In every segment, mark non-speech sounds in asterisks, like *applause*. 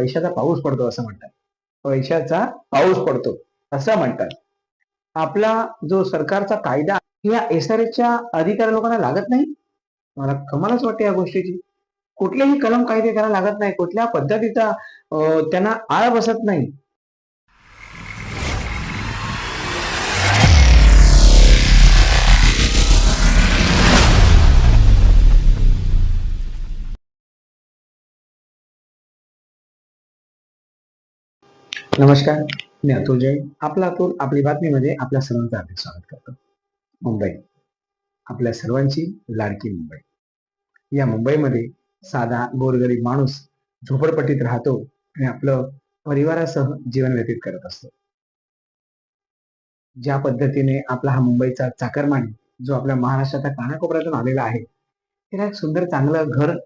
पैशाचा पाऊस पडतो असं म्हणतात. पैशाचा पाऊस पडतो असं म्हणतात. आपला जो सरकारचा कायदा या एसआरएच्या अधिकार लोकांना लागत नाही? मला कमालच वाटते या गोष्टीची. कुठलेही कलम कायदे त्यांना लागत नाही. कुठल्या पद्धतीचा त्यांना आळ बसत नाही. नमस्कार मी अतुल जैन. आपला अतुल आपली बातमीमध्ये म्हणजे आपल्या सर्वांचं हार्दिक स्वागत करतो. मुंबई. आपल्या सर्वांची लाडकी मुंबई. या मुंबईमध्ये साधा गोरगरीब माणूस झोपडपट्टीत राहतो आणि आपलं परिवारासह जीवन व्यतीत करत असतो. ज्या पद्धतीने आपला हा मुंबईचा चाकरमानी जो आपल्या महाराष्ट्राच्या कानाकोपऱ्यातून आलेला आहे त्याला एक सुंदर चांगलं घर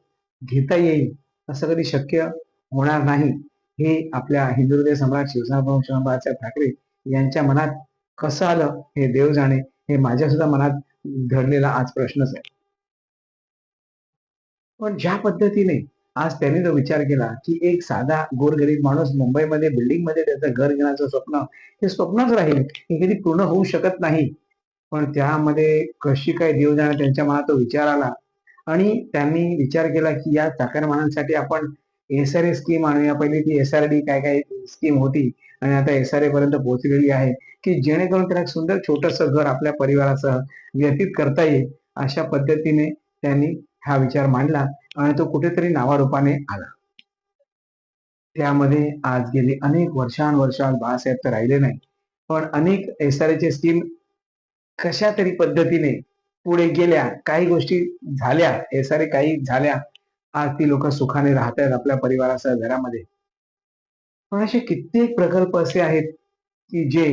घेता येईल असं कधी शक्य होणार नाही हे आपल्या हिंदू सम्राट शिवसेना ठाकरे यांच्या मनात कसं आलं हे देव जाणे हे माझ्या सुद्धा मनात घडलेला आज प्रश्नच आहे. पण ज्या पद्धतीने आज त्यांनी तो विचार केला की एक साधा गोरगरीब माणूस मुंबईमध्ये बिल्डिंगमध्ये त्याचं घर घेण्याचं स्वप्न हे स्वप्नच राहील हे कधी पूर्ण होऊ शकत नाही. पण त्यामध्ये कशी काय देव जाणे त्यांच्या मनात तो विचार आला. आणि त्यांनी विचार केला की या चाकरमानांसाठी आपण एस आर ए स्कीम आणूया पहिली ती एस आर डी काय काय स्कीम होती आणि आता एस आर ए पर्यंत पोहोचलेली आहे की जेणेकरून त्याला सुंदर छोटस घर आपल्या परिवारासह व्यतीत करता येईल अशा पद्धतीने त्यांनी हा विचार मांडला आणि तो कुठेतरी नावारूपाने आला. त्यामध्ये आज गेली अनेक वर्षानुवर्षात बाळासाहेब तर राहिले नाही पण अनेक एस आर चे स्कीम कशा तरी पद्धतीने पुढे गेल्या काही गोष्टी झाल्या एस आर ए काही झाल्या आज ती लोक सुखाने राहत आहेत आपल्या परिवारासह घरामध्ये. पण असे कित्येक प्रकल्प असे आहेत की जे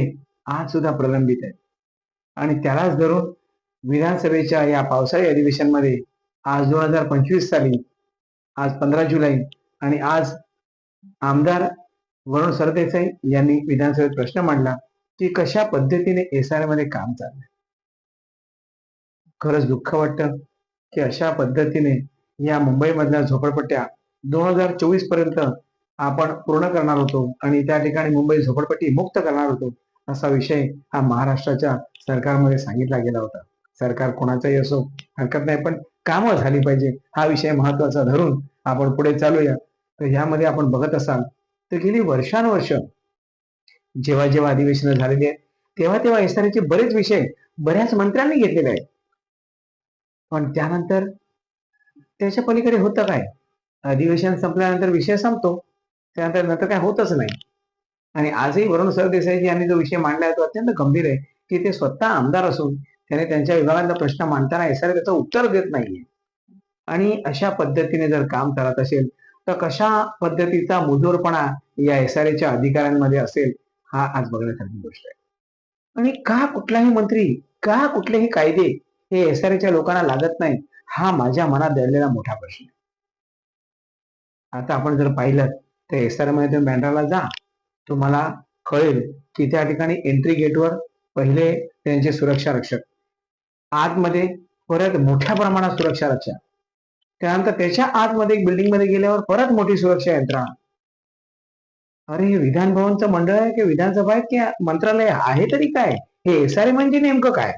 आज सुद्धा प्रलंबित आहेत. आणि त्यालाच धरून विधानसभेच्या या पावसाळी अधिवेशनमध्ये आज दोन हजार पंचवीस साली आज पंधरा जुलै आणि आज आमदार वरुण सरदेसाई यांनी विधानसभेत प्रश्न मांडला की कशा पद्धतीने एस आरमध्ये काम चाललंय? खरंच दुःख वाटतं की अशा पद्धतीने या मुंबईमधल्या झोपडपट्ट्या दोन हजार चोवीसपर्यंत आपण पूर्ण करणार होतो आणि त्या ठिकाणी मुंबई झोपडपट्टी मुक्त करणार होतो असा विषय हा महाराष्ट्राच्या सरकारमध्ये सांगितला गेला होता. सरकार कोणाचाही असो हरकत नाही पण कामं झाली पाहिजे हा विषय महत्त्वाचा धरून आपण पुढे चालूया. तर ह्यामध्ये आपण बघत असाल तर गेली वर्षानुवर्ष जेव्हा जेव्हा अधिवेशनं झालेली आहेत तेव्हा तेव्हा एसआरचे बरेच विषय बऱ्याच मंत्र्यांनी घेतलेले आहेत. पण त्यानंतर त्याच्या पलीकडे होतं काय? अधिवेशन संपल्यानंतर विषय संपतो. त्यानंतर नंतर काय होतच नाही. आणि आजही वरुण सरदेसाईजी यांनी जो विषय मांडला आहे तो अत्यंत गंभीर आहे की ते स्वतः आमदार असून त्याने त्यांच्या विभागातला प्रश्न मांडताना एसआर त्याचं उत्तर देत नाहीये. आणि अशा पद्धतीने जर काम करत असेल तर कशा पद्धतीचा मुजोरपणा या एसआरएच्या अधिकाऱ्यांमध्ये असेल हा आज बघण्यासारखी गोष्ट आहे. आणि का कुठलाही मंत्री का कुठलेही कायदे हे एसआरएच्या लोकांना लागत नाही हा माझ्या मनात दडलेला मोठा प्रश्न. आता आपण जर पाहिलं तर एस आरमध्ये तुम्ही बँड्राला जा. तुम्हाला कळेल की त्या ठिकाणी एंट्री गेटवर पहिले त्यांचे सुरक्षा रक्षक. आतमध्ये परत मोठ्या प्रमाणात सुरक्षा रक्षक. त्यानंतर त्याच्या आतमध्ये एक बिल्डिंगमध्ये गेल्यावर परत मोठी सुरक्षा यंत्रणा. अरे हे विधान भवनचं मंडळ आहे की विधानसभा आहे की मंत्रालय आहे तरी काय? हे एसआरए म्हणजे नेमकं काय?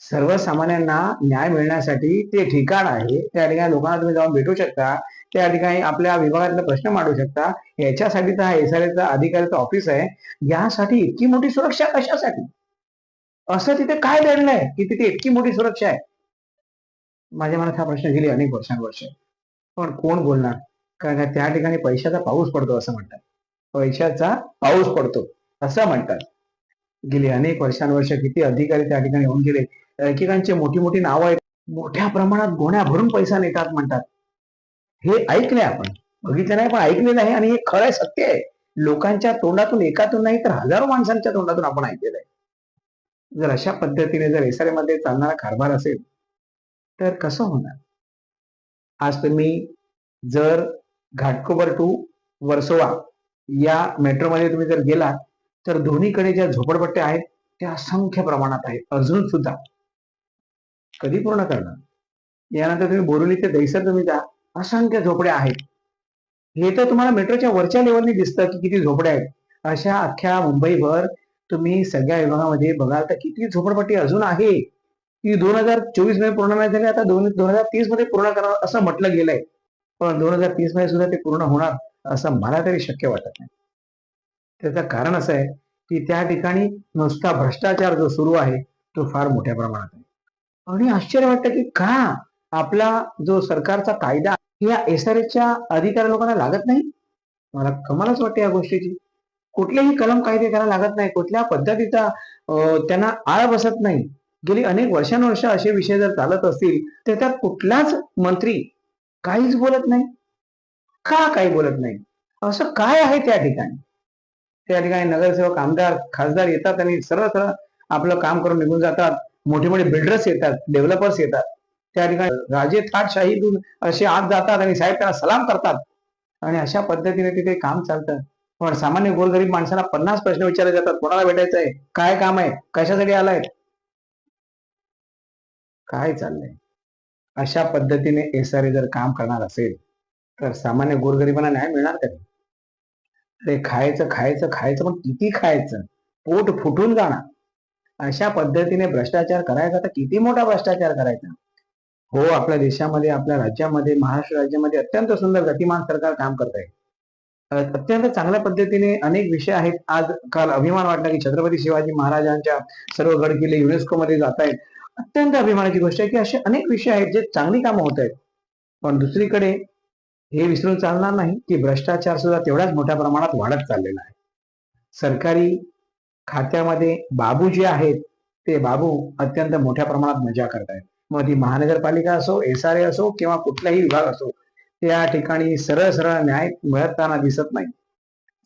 सर्वसामान्यांना न्याय मिळण्यासाठी ते ठिकाण आहे. त्या ठिकाणी लोकांना तुम्ही जाऊन भेटू शकता. त्या ठिकाणी आपल्या विभागातले प्रश्न मांडू शकता. याच्यासाठी तर हा एसआरएचा अधिकाऱ्याचं ऑफिस आहे. यासाठी इतकी मोठी सुरक्षा कशासाठी? असं तिथे काय घडलंय की तिथे इतकी मोठी सुरक्षा आहे? माझ्या मनात हा प्रश्न गेली अनेक वर्षांवर्ष. पण कोण बोलणार? कारण त्या ठिकाणी पैशाचा पाऊस पडतो असं म्हणतात. पैशाचा पाऊस पडतो असं म्हणतात. गेले अनेक वर्षानुवर्ष किती अधिकारी त्या ठिकाणी होऊन गेले. एकेकांचे मोठी मोठी नावं आहेत. मोठ्या प्रमाणात गोण्या भरून पैसा नेतात म्हणतात. हे ऐकले आपण. बघितलं नाही पण ऐकलेलं आहे आणि हे खरं आहे सत्य आहे. लोकांच्या तोंडातून एकातून नाही तर हजारो माणसांच्या तोंडातून आपण ऐकलेलं आहे. जर अशा पद्धतीने जर एसआरए मध्ये चालणारा कारभार असेल तर कसं होणार? आज तुम्ही जर घाटकोबर टू वर्सोवा या मेट्रोमध्ये तुम्ही जर गेलात तर दोन्हीकडे ज्या झोपडपट्ट्या आहेत त्या असंख्य प्रमाणात आहेत. अजून सुद्धा. कधी पूर्ण करणार? यानंतर तुम्ही बोरिवली ते दैसर तुम्ही जा. असंख्य झोपड्या आहेत. हे तर तुम्हाला मेट्रोच्या वरच्या लेवलने दिसतं की किती झोपड्या आहेत. अशा अख्ख्या मुंबईभर तुम्ही सगळ्या विभागामध्ये बघाल तर किती झोपडपट्टी अजून आहे. ती दोन हजार चोवीसमध्ये पूर्ण नाही झाली आता दोन दोन हजार तीसमध्ये पूर्ण करणार असं म्हटलं गेलंय. पण दोन हजार तीसमध्ये सुद्धा ते पूर्ण होणार असं मला तरी शक्य वाटत नाही. त्याचं कारण असं आहे की त्या ठिकाणी नुसता भ्रष्टाचार जो सुरू आहे तो फार मोठ्या प्रमाणात आहे. आणि आश्चर्य वाटतं की का आपला जो सरकारचा कायदा या एस आर एसच्या अधिकारी लोकांना लागत नाही? मला कमालच वाटते या गोष्टीची. कुठलेही कलम कायदे त्यांना लागत नाही कुठल्या पद्धतीचा त्यांना आळ बसत नाही. गेली अनेक वर्षानुवर्ष असे विषय जर चालत असतील तर त्यात कुठलाच मंत्री काहीच बोलत नाही. का काही बोलत नाही? असं काय आहे त्या ठिकाणी? त्या ठिकाणी नगरसेवक आमदार खासदार येतात आणि सरळ सरळ आपलं काम करून निघून जातात. मोठे मोठे बिल्डर्स येतात डेव्हलपर्स येतात. त्या ठिकाणी राजे थाटशाहीतून असे आत जातात आणि साहेब त्यांना सलाम करतात. आणि अशा पद्धतीने तिथे काम चालतं. पण सामान्य गोरगरीब माणसाला पन्नास प्रश्न विचारले जातात कोणाला भेटायचं आहे? काय काम आहे? कशासाठी आलाय काय चाललंय? अशा पद्धतीने एस आर जर काम करणार असेल तर सामान्य गोरगरिबांना न्याय मिळणार का अरे खायचं खायचं खायचं पण किती खायचं? पोट फुटून जाणार. अशा पद्धतीने भ्रष्टाचार करायचा तर किती मोठा भ्रष्टाचार करायचा? हो आपल्या देशामध्ये आपल्या राज्यामध्ये महाराष्ट्र राज्यामध्ये अत्यंत सुंदर गतिमान सरकार काम करत आहे. अत्यंत चांगल्या पद्धतीने अनेक विषय आहेत. आज काल अभिमान वाटला की छत्रपती शिवाजी महाराजांच्या सर्व गड किल्ले युनेस्को मध्ये जात आहेत. अत्यंत अभिमानाची गोष्ट आहे की असे अनेक विषय आहेत जे चांगली कामं होत आहेत. पण दुसरीकडे हे विसरून चालणार नाही की भ्रष्टाचार सुद्धा तेवढ्याच मोठ्या प्रमाणात वाढत चाललेला आहे. सरकारी खात्यामध्ये बाबू जे आहेत ते बाबू अत्यंत मोठ्या प्रमाणात मजा करतायत. मग ती महानगरपालिका असो एस आर ए असो किंवा कुठलाही विभाग असो त्या ठिकाणी सरळ सरळ न्याय मिळताना दिसत नाही.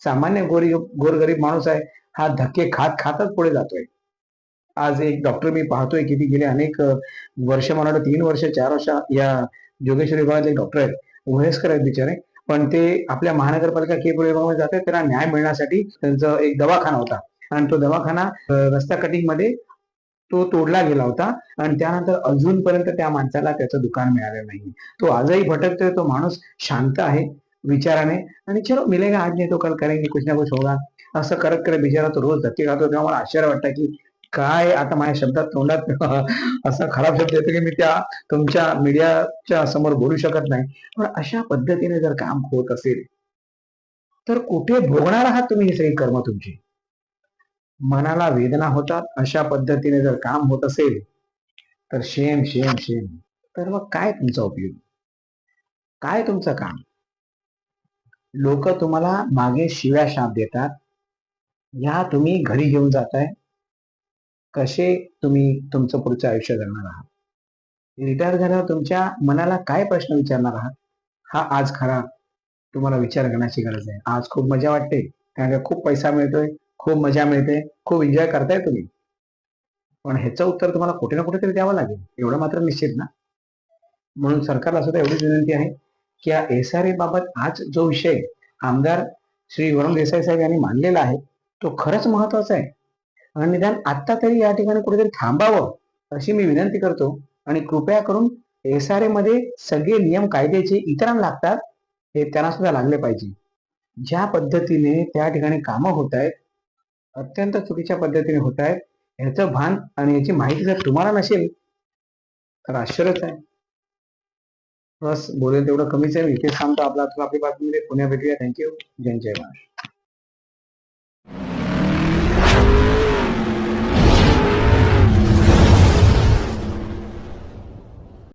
सामान्य गोरी गोरगरीब माणूस आहे हा धक्के खात खातच पुढे जातोय. आज एक डॉक्टर मी पाहतोय की ती गेले अनेक वर्ष मला वाटतं तीन वर्ष चार वर्ष या जोगेश्वरी विभागाचे डॉक्टर आहेत. वयस्कर आहेत बिचारे. पण ते आपल्या महानगरपालिका केपूर विभागामध्ये जातात त्यांना न्याय मिळण्यासाठी त्यांचा एक दवाखाना होता. आणि तो दवाखाना रस्ता कटिंगमध्ये तो तोडला गेला होता. आणि त्यानंतर अजूनपर्यंत त्या माणसाला त्याचं दुकान मिळालेलं नाही तो आजही भटकतोय तो माणूस शांत आहे विचाराने. आणि चलो मिलेगा आज नाही तो कल करेंगे कुछ ना कुछ होगा. असं करत करत बिचारा तो रोज धक्के खातो. तेव्हा मला आश्चर्य वाटतं की काय आता माझ्या शब्दात तोंडात *laughs* असा खराब शब्द येतो की मी त्या तुमच्या मीडियाच्या समोर बोलू शकत नाही. पण अशा पद्धतीने जर काम होत असेल तर कुठे भोगणार आहात तुम्ही ही सगळी कर्म तुमची? मनाला वेदना होतात अशा पद्धतीने जर काम होत असेल तर शेम शेम शेम तर मग काय तुमचा उपयोग? काय तुमचं काम? लोक तुम्हाला मागे शिव्या शाप देतात. या तुम्ही घरी घेऊन जाताय. कसे तुम्ही तुमचं पुढचं आयुष्य जगणार आहात? रिटायर झाल्यावर तुमच्या मनाला काय प्रश्न विचारणार आहात? हा आज खरा तुम्हाला विचार करण्याची गरज आहे. आज खूप मजा वाटते. कारण का खूप पैसा मिळतोय खूप मजा मिळते खूप एन्जॉय करताय तुम्ही. पण ह्याचं उत्तर तुम्हाला कुठे ना कुठेतरी द्यावं लागेल. एवढं मात्र निश्चित ना? म्हणून सरकारला सुद्धा एवढीच विनंती आहे की या एस आर ए बाबत आज जो विषय आमदार श्री वरुण देसाई साहेब यांनी मांडलेला आहे तो खरंच महत्त्वाचा आहे. निदान आत्ता तरी या ठिकाणी कुठेतरी थांबावं अशी मी विनंती करतो. आणि कृपया करून एस आर ए मध्ये सगळे नियम कायद्याचे इतरांना लागतात हे त्यांना सुद्धा लागले पाहिजे. ज्या पद्धतीने त्या ठिकाणी कामं होत आहेत अत्यंत चुकीच्या पद्धतीने होत आहेत ह्याचं भान आणि याची माहिती जर तुम्हाला नसेल तर आश्चर्यच आहे. बस बोलेल तेवढं कमीच आहे. इथेच थांबतो आपला आपली बातमी पुण्या भेटूया. थँक्यू जय जय महाराष्ट्र.